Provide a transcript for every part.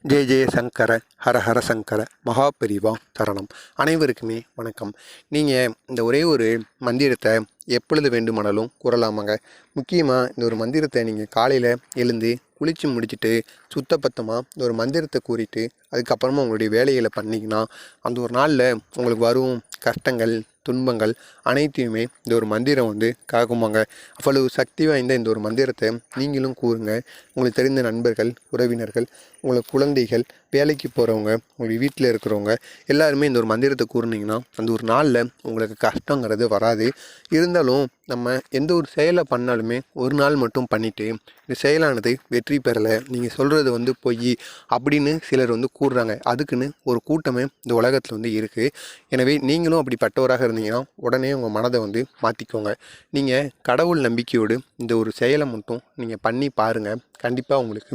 ஜெய ஜெய சங்கர ஹர ஹர சங்கர மகாபரிவா தரணம். அனைவருக்குமே வணக்கம். நீங்கள் இந்த ஒரே ஒரு மந்திரத்தை எப்பொழுது வேண்டுமானாலும் கூறலாமாங்க. முக்கியமாக இந்த ஒரு மந்திரத்தை நீங்கள் காலையில் எழுந்து குளித்து முடிச்சுட்டு சுத்தபத்தமாக இந்த ஒரு மந்திரத்தை கூறிட்டு அதுக்கப்புறமா உங்களுடைய வேலைகளை பண்ணிங்கன்னா அந்த ஒரு நாளில் உங்களுக்கு வரும் கஷ்டங்கள் துன்பங்கள் அனைத்தையுமே இந்த ஒரு மந்திரம் வந்து காக்குமாங்க. அவ்வளவு சக்தி வாய்ந்த இந்த ஒரு மந்திரத்தை நீங்களும் கூறுங்க. உங்களுக்கு தெரிந்த நண்பர்கள் உறவினர்கள் உங்களுக்கு குழந்தைகள் வேலைக்கு போகிறவங்க உங்கள் வீட்டில் இருக்கிறவங்க எல்லாருமே இந்த ஒரு மந்திரத்தை கூறுனீங்கன்னா அந்த ஒரு நாளில் உங்களுக்கு கஷ்டங்கிறது வராது. இருந்தாலும் நம்ம எந்த ஒரு செயலை பண்ணாலுமே ஒரு நாள் மட்டும் பண்ணிவிட்டு இந்த செயலானது வெற்றி பெறலை நீங்கள் சொல்கிறது வந்து பொய் அப்படின்னு சிலர் வந்து கூறுறாங்க. அதுக்குன்னு ஒரு கூட்டமே இந்த உலகத்தில் வந்து இருக்குது எனவே நீங்களும் அப்படிப்பட்டவராக இருந்தீங்கன்னா உடனே உங்கள் மனதை வந்து மாற்றிக்கோங்க நீங்கள் கடவுள் நம்பிக்கையோடு இந்த ஒரு செயலை மட்டும் நீங்கள் பண்ணி பாருங்கள் கண்டிப்பாக உங்களுக்கு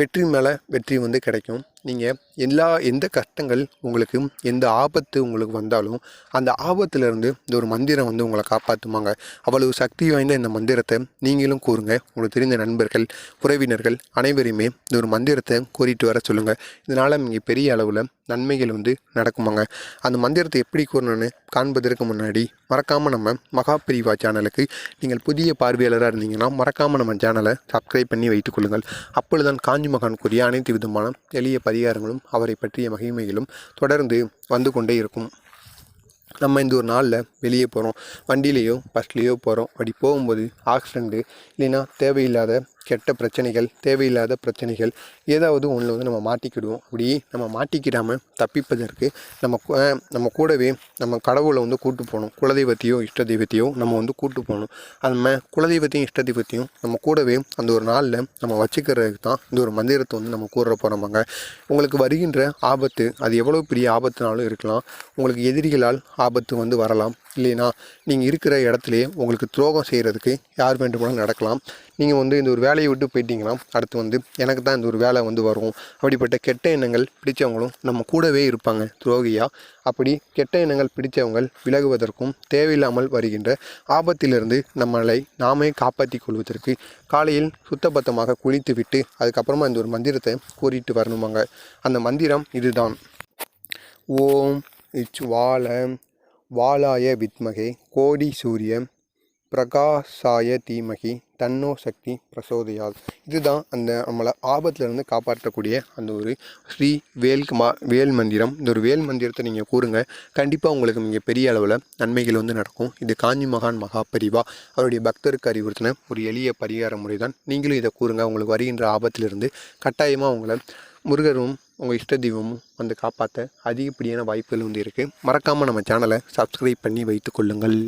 வெற்றி மேலே வெற்றி வந்து கிடைக்கும். நீங்கள் எல்லா எந்த கஷ்டங்கள் உங்களுக்கு எந்த ஆபத்து உங்களுக்கு வந்தாலும் அந்த ஆபத்துலேருந்து இந்த ஒரு மந்திரம் வந்து உங்களை காப்பாற்றுமாங்க அவ்வளவு சக்தி வாய்ந்த இந்த மந்திரத்தை நீங்களும் கூறுங்க. உங்களுக்கு தெரிந்த நண்பர்கள் உறவினர்கள் அனைவரையுமே இந்த ஒரு மந்திரத்தை கூறிட்டு வர சொல்லுங்கள் இதனால் நீங்கள் பெரிய அளவில் நன்மைகள் வந்து நடக்குமாங்க. அந்த மந்திரத்தை எப்படி கூறணும்னு காண்பதற்கு முன்னாடி மறக்காமல் நம்ம மகா பிரிவா சேனலுக்கு நீங்கள் புதிய பார்வையாளராக இருந்தீங்கன்னா மறக்காமல் நம்ம சேனலை சப்ஸ்கிரைப் பண்ணி வைத்துக் கொள்ளுங்கள். அப்பொழுதுதான் காஞ்சி மகான் கூறிய அனைத்து விதமான எளிய அதிகாரங்களும் அவரை பற்றிய மகிமைகளும் தொடர்ந்து வந்து கொண்டே இருக்கும். நம்ம இந்த ஒரு நாளில் வெளியே போகிறோம் வண்டியிலையோ பஸ்லேயோ போகிறோம் அப்படி போகும்போது ஆக்சிடெண்ட்டு இல்லைன்னா தேவையில்லாத கெட்ட பிரச்சனைகள் தேவையில்லாத பிரச்சனைகள் ஏதாவது ஒன்றில் வந்து நம்ம மாட்டிக்கிடுவோம். அப்படி நம்ம மாட்டிக்கிடாமல் தப்பிப்பதற்கு நம்ம நம்ம கூடவே நம்ம கடவுளை வந்து கூட்டு போகணும். குலதெய்வத்தையோ இஷ்ட தெய்வத்தையோ நம்ம வந்து கூட்டு போகணும். அது நம்ம குலதெய்வத்தையும் இஷ்ட தெய்வத்தையும் நம்ம கூடவே அந்த ஒரு நாளில் நம்ம வச்சுக்கிறதுக்கு தான் இந்த ஒரு மந்திரத்தை வந்து நம்ம கூற போகிறோமாங்க உங்களுக்கு வருகின்ற ஆபத்து அது எவ்வளோ பெரிய ஆபத்துனாலும் இருக்கலாம். உங்களுக்கு எதிரிகளால் ஆபத்து வந்து வரலாம். இல்லைனா நீங்கள் இருக்கிற இடத்துலையே உங்களுக்கு துரோகம் செய்கிறதுக்கு யார் வேண்டுமானாலும் நடக்கலாம். நீங்கள் வந்து இந்த ஒரு வேலையை விட்டு போயிட்டீங்கன்னா அடுத்து வந்து எனக்கு தான் இந்த ஒரு வேலை வந்து வரும். அப்படிப்பட்ட கெட்ட எண்ணங்கள் பிடித்தவங்களும் நம்ம கூடவே இருப்பாங்க. துரோகியாக அப்படி கெட்ட எண்ணங்கள் பிடித்தவங்க விலகுவதற்கும் தேவையில்லாமல் வருகின்ற ஆபத்திலிருந்து நம்மளை நாமே காப்பாற்றி கொள்வதற்கு காலையில் சுத்தபத்தமாக குளித்து விட்டு அதுக்கப்புறமா இந்த ஒரு மந்திரத்தை கூறிட்டு வரணுமாங்க. அந்த மந்திரம் இதுதான். ஓம் இச்வால வாலாய வித்மகே கோடி சூரிய பிரகாசாய தீமகி தன்னோ சக்தி பிரசோதையால் இதுதான் அந்த நம்மளை ஆபத்துலேருந்து காப்பாற்றக்கூடிய அந்த ஒரு ஸ்ரீ வேல் மா வேல் மந்திரம். இந்த ஒரு வேல் மந்திரத்தை நீங்கள் கூறுங்க. கண்டிப்பாக உங்களுக்கு மிக பெரிய அளவில் நன்மைகள் வந்து நடக்கும். இது காஞ்சி மகான் மகா பரிவா அவருடைய பக்தருக்கு அறிவுறுத்தின ஒரு எளிய பரிகார முறை தான் நீங்களும் இதை கூறுங்க. உங்களுக்கு வருகின்ற ஆபத்திலிருந்து கட்டாயமாக உங்களை முருகரும் உங்கள் இஷ்ட தெய்வமும் வந்து காப்பாற்ற அதிகப்படியான வாய்ப்புகள் வந்து இருக்குது மறக்காமல் நம்ம சேனலை சப்ஸ்கிரைப் பண்ணி வைத்துக்கொள்ளுங்கள்